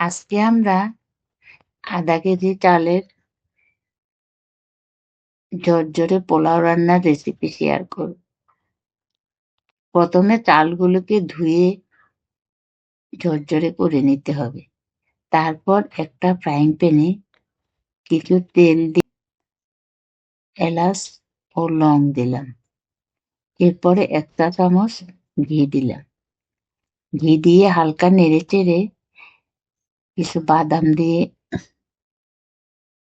আজকে আমরা আধা কেজি চালের ঝরঝরে পোলাও রান্নার রেসিপি শেয়ার করব। প্রথমে চালগুলোকে ধুয়ে ঝরঝরে করে নিতে হবে। তারপর একটা ফ্রাইং প্যানে কিছু তেল দিয়ে এলাচ ও লং দিলাম। এরপরে একটা চামচ ঘি দিলাম। ঘি দিয়ে হালকা নেড়ে চেড়ে কিছু বাদাম দিয়ে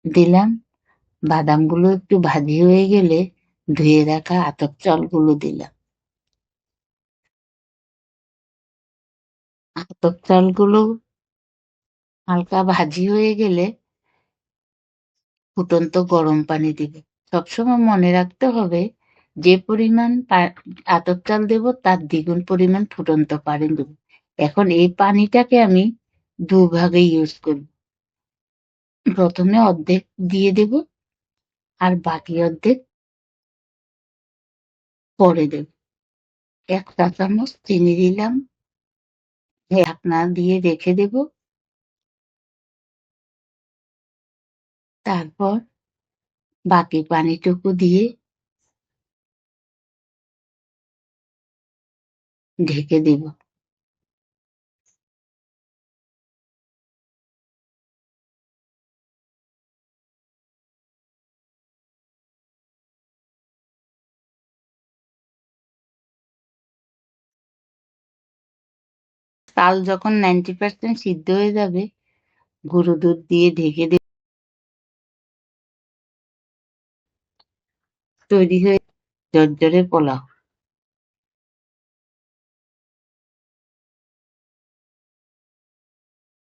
দিলাম। বাদামগুলো একটু ভাজি হয়ে গেলে ধুয়ে রাখা আতপ চালগুলো দিলাম। আতপ চালগুলো হালকা ভাজি হয়ে গেলে ফুটন্ত গরম পানি দিবে। সবসময় মনে রাখতে হবে, যে পরিমাণ আতপ চাল দেব তার দ্বিগুণ পরিমাণ ফুটন্ত পানি দেব। এখন এই পানিটাকে আমি দুভাগে ইউজ করব। প্রথমে অর্ধেক দিয়ে দেব আর বাকি অর্ধেক পরে দেব। এক চা চামচ চিনি দিলাম। ঢাকনা দিয়ে রেখে দেব। তারপর বাকি পানিটুকু দিয়ে ঢেকে দেব। চাল যখন নাইনটি পার্সেন্ট সিদ্ধ হয়ে যাবে, গুঁড়ো দুধ দিয়ে ঢেকে দেব তৈরি হয়ে জর্জরে পোলাও।